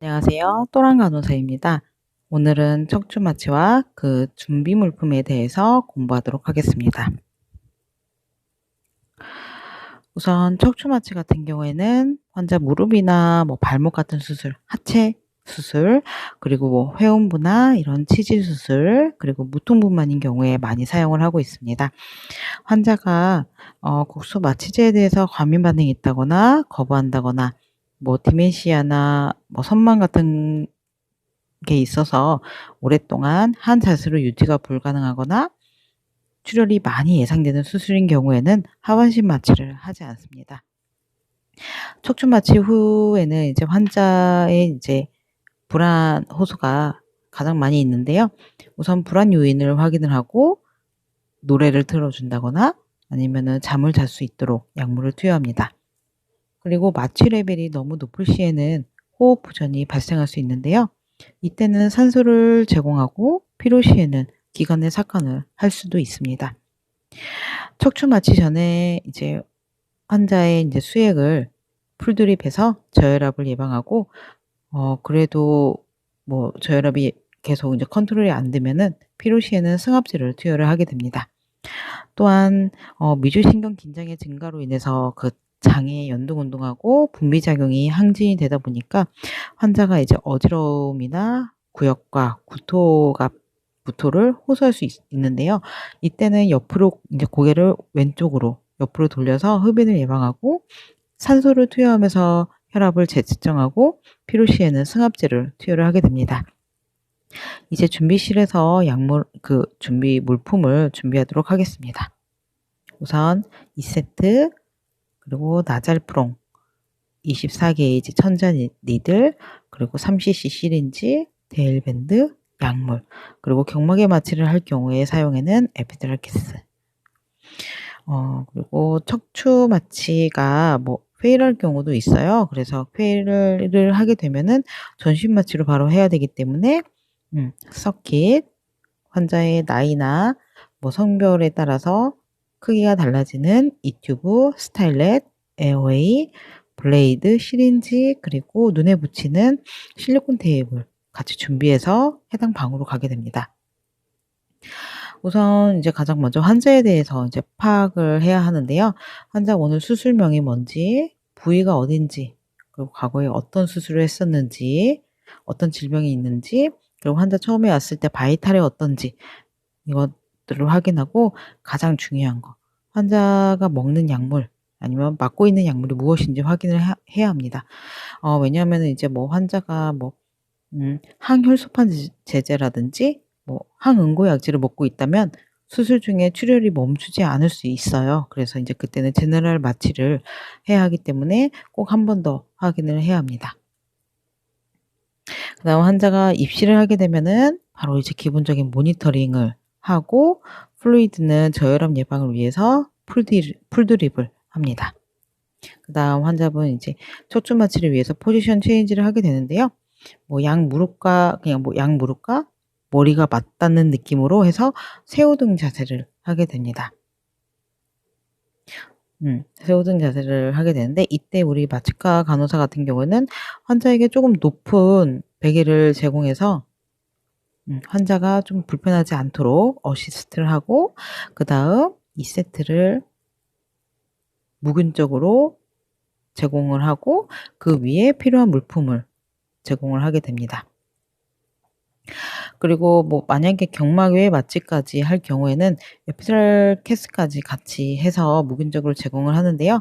안녕하세요. 또랑 간호사입니다. 오늘은 척추 마취와 그 준비 물품에 대해서 공부하도록 하겠습니다. 우선 척추 마취 같은 경우에는 환자 무릎이나 뭐 발목 같은 수술, 하체 수술, 그리고 뭐 회음부나 이런 치질 수술, 그리고 무통분만인 경우에 많이 사용을 하고 있습니다. 환자가 어, 국소 마취제에 대해서 과민 반응이 있다거나 거부한다거나 뭐 디멘시아나 뭐 선망 같은 게 있어서 오랫동안 한 자세로 유지가 불가능하거나 출혈이 많이 예상되는 수술인 경우에는 하반신 마취를 하지 않습니다. 척추 마취 후에는 이제 환자의 이제 불안 호소가 가장 많이 있는데요. 우선 불안 요인을 확인을 하고 노래를 틀어준다거나 아니면은 잠을 잘 수 있도록 약물을 투여합니다. 그리고 마취 레벨이 너무 높을 시에는 호흡 부전이 발생할 수 있는데요. 이때는 산소를 제공하고 필요 시에는 기관의 삭관을 할 수도 있습니다. 척추 마취 전에 이제 환자의 이제 수액을 풀드립해서 저혈압을 예방하고 어 그래도 뭐 저혈압이 계속 이제 컨트롤이 안 되면은 필요 시에는 승합제를 투여를 하게 됩니다. 또한 어 미주신경 긴장의 증가로 인해서 그 장의 연동 운동하고 분비 작용이 항진이 되다 보니까 환자가 이제 어지러움이나 구역과 구토가 구토를 호소할 수 있, 는데요 이때는 옆으로 이제 고개를 왼쪽으로 옆으로 돌려서 흡인을 예방하고 산소를 투여하면서 혈압을 재측정하고 필요 시에는 승합제를 투여를 하게 됩니다. 이제 준비실에서 약물 그 준비 물품을 준비하도록 하겠습니다. 우선 2세트 그리고 나잘프롱 24게이지 천자 니들 그리고 3cc 시린지 데일밴드 약물 그리고 경막에 마취를 할 경우에 사용에는 에피드랄 키스 어 그리고 척추 마취가 뭐 페일할 경우도 있어요. 그래서 페일을 하게 되면은 전신 마취로 바로 해야 되기 때문에 음, 서킷 환자의 나이나 뭐 성별에 따라서 크기가 달라지는 이튜브, 스타일렛, 에어웨이, 블레이드, 시린지, 그리고 눈에 붙이는 실리콘 테이블 같이 준비해서 해당 방으로 가게 됩니다. 우선 이제 가장 먼저 환자에 대해서 이제 파악을 해야 하는데요. 환자 오늘 수술명이 뭔지, 부위가 어딘지, 그리고 과거에 어떤 수술을 했었는지, 어떤 질병이 있는지, 그리고 환자 처음에 왔을 때 바이탈이 어떤지 이것 들을 확인하고 가장 중요한 거 환자가 먹는 약물 아니면 맞고 있는 약물이 무엇인지 확인을 해야 합니다. 어, 왜냐하면 이제 뭐 환자가 뭐 음, 항혈소판 제제라든지 뭐 항응고약제를 먹고 있다면 수술 중에 출혈이 멈추지 않을 수 있어요. 그래서 이제 그때는 제너럴 마취를 해야 하기 때문에 꼭 한 번 더 확인을 해야 합니다. 그 다음 환자가 입시를 하게 되면은 바로 이제 기본적인 모니터링을 하고 플루이드는 저혈압 예방을 위해서 풀드립, 풀드립을 합니다. 그 다음 환자분 이제 척추 마취를 위해서 포지션 체인지를 하게 되는데요. 뭐 양 무릎과 그냥 뭐 양 무릎과 머리가 맞닿는 느낌으로 해서 세우등 자세를 하게 됩니다. 음, 세우등 자세를 하게 되는데 이때 우리 마취과 간호사 같은 경우는 환자에게 조금 높은 베개를 제공해서 음, 환자가 좀 불편하지 않도록 어시스트를 하고 그 다음 2세트를 무균적으로 제공을 하고 그 위에 필요한 물품을 제공을 하게 됩니다. 그리고 뭐 만약에 경막 외 마취까지 할 경우에는 에피드랄 캐스까지 같이 해서 무균적으로 제공을 하는데요.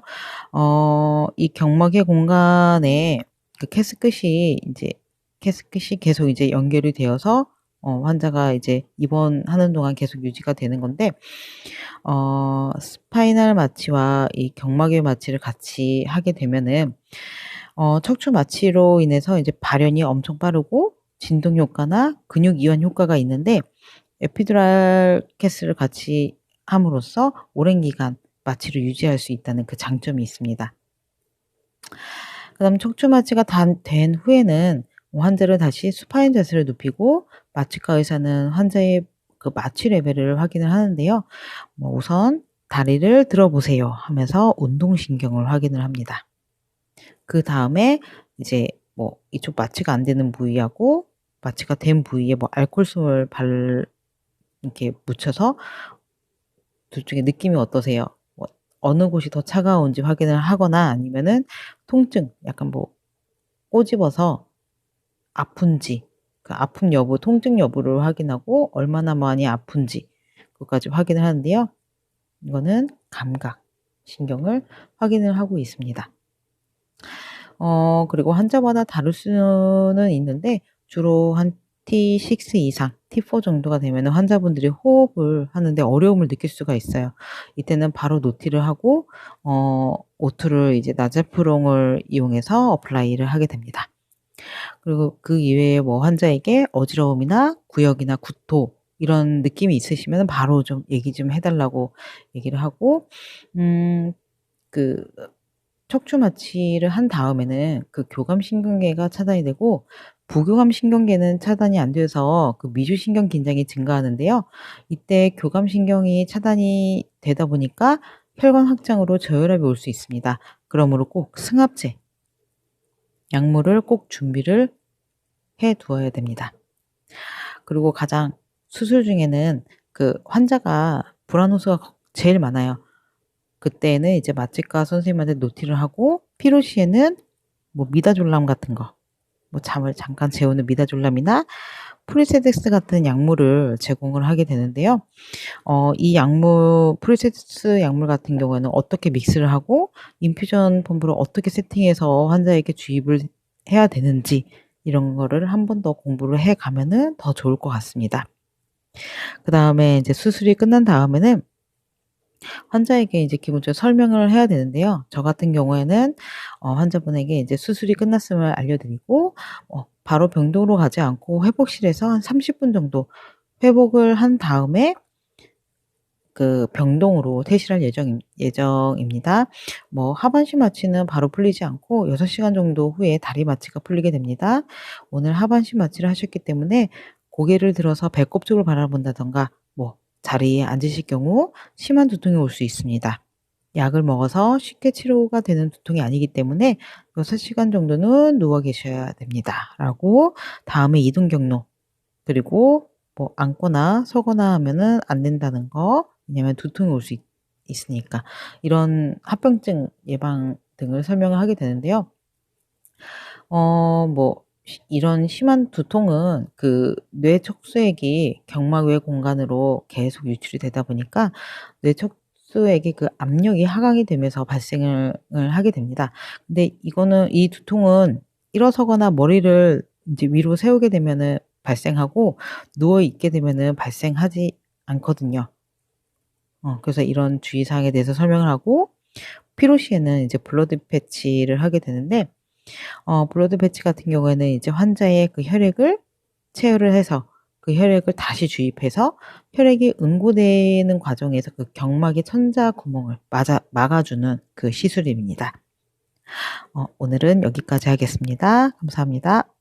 어, 이 경막의 공간에 그 캐스 끝이 이제 캐스 끝이 계속 이제 연결이 되어서 어, 환자가 이제 입원하는 동안 계속 유지가 되는 건데 어, 스파이널 마취와 이 경막의 마취를 같이 하게 되면은 어, 척추 마취로 인해서 이제 발현이 엄청 빠르고 진동 효과나 근육 이완 효과가 있는데 에피드랄 캐스를 같이 함으로써 오랜 기간 마취를 유지할 수 있다는 그 장점이 있습니다. 그 다음 척추 마취가 된 후에는 환자를 다시 수파인 자세를 눕히고 마취과 의사는 환자의 그 마취 레벨을 확인을 하는데요. 뭐 우선 다리를 들어보세요 하면서 운동신경을 확인을 합니다. 그 다음에 이제 뭐 이쪽 마취가 안 되는 부위하고 마취가 된 부위에 뭐 알콜솜을 발 이렇게 묻혀서 둘 중에 느낌이 어떠세요? 뭐 어느 곳이 더 차가운지 확인을 하거나 아니면은 통증, 약간 뭐 꼬집어서 아픈지, 그 아픔 여부, 통증 여부를 확인하고 얼마나 많이 아픈지 그것까지 확인을 하는데요. 이거는 감각, 신경을 확인을 하고 있습니다. 어, 그리고 환자마다 다를 수는 있는데 주로 한 T6 이상, T4 정도가 되면 환자분들이 호흡을 하는데 어려움을 느낄 수가 있어요. 이때는 바로 노티를 하고 어, 오투를 이제 나젤프롱을 이용해서 어플라이를 하게 됩니다. 그리고 그 이외에 뭐 환자에게 어지러움이나 구역이나 구토 이런 느낌이 있으시면 바로 좀 얘기 좀 해달라고 얘기를 하고 음 그 척추 마취를 한 다음에는 그 교감 신경계가 차단이 되고 부교감 신경계는 차단이 안 돼서 그 미주 신경 긴장이 증가하는데요. 이때 교감 신경이 차단이 되다 보니까 혈관 확장으로 저혈압이 올 수 있습니다. 그러므로 꼭 승합제 약물을 꼭 준비를 해 두어야 됩니다. 그리고 가장 수술 중에는 그 환자가 불안 호소가 제일 많아요. 그때는 이제 마취과 선생님한테 노티를 하고 피로 시에는 뭐 미다졸람 같은 거, 뭐 잠을 잠깐 재우는 미다졸람이나 프리세덱스 같은 약물을 제공을 하게 되는데요. 어, 이 약물, 프리세덱스 약물 같은 경우에는 어떻게 믹스를 하고 인퓨전 펌프를 어떻게 세팅해서 환자에게 주입을 해야 되는지 이런 거를 한 번 더 공부를 해 가면은 더 좋을 것 같습니다. 그 다음에 이제 수술이 끝난 다음에는 환자에게 이제 기본적으로 설명을 해야 되는데요. 저 같은 경우에는 어, 환자분에게 이제 수술이 끝났음을 알려드리고 어, 바로 병동으로 가지 않고 회복실에서 한 30분 정도 회복을 한 다음에 그 병동으로 퇴실할 예정, 예정입니다. 뭐 하반신 마취는 바로 풀리지 않고 6시간 정도 후에 다리 마취가 풀리게 됩니다. 오늘 하반신 마취를 하셨기 때문에 고개를 들어서 배꼽 쪽을 바라본다던가 뭐 자리에 앉으실 경우 심한 두통이 올 수 있습니다. 약을 먹어서 쉽게 치료가 되는 두통이 아니기 때문에 6시간 정도는 누워 계셔야 됩니다. 라고 다음에 이동 경로 그리고 뭐 앉거나 서거나 하면은 안 된다는 거 왜냐면 두통이 올 수 있으니까 이런 합병증 예방 등을 설명을 하게 되는데요. 어, 뭐 이런 심한 두통은 그 뇌 척수액이 경막 외 공간으로 계속 유출이 되다 보니까 뇌 척수액의 그 압력이 하강이 되면서 발생을 하게 됩니다. 근데 이거는 이 두통은 일어서거나 머리를 이제 위로 세우게 되면은 발생하고 누워 있게 되면은 발생하지 않거든요. 어, 그래서 이런 주의사항에 대해서 설명을 하고 피로 시에는 이제 블러드 패치를 하게 되는데 어, 블러드 패치 같은 경우에는 이제 환자의 그 혈액을 체열을 해서 그 혈액을 다시 주입해서 혈액이 응고되는 과정에서 그 경막의 천자 구멍을 맞아, 막아주는 그 시술입니다. 어, 오늘은 여기까지 하겠습니다. 감사합니다.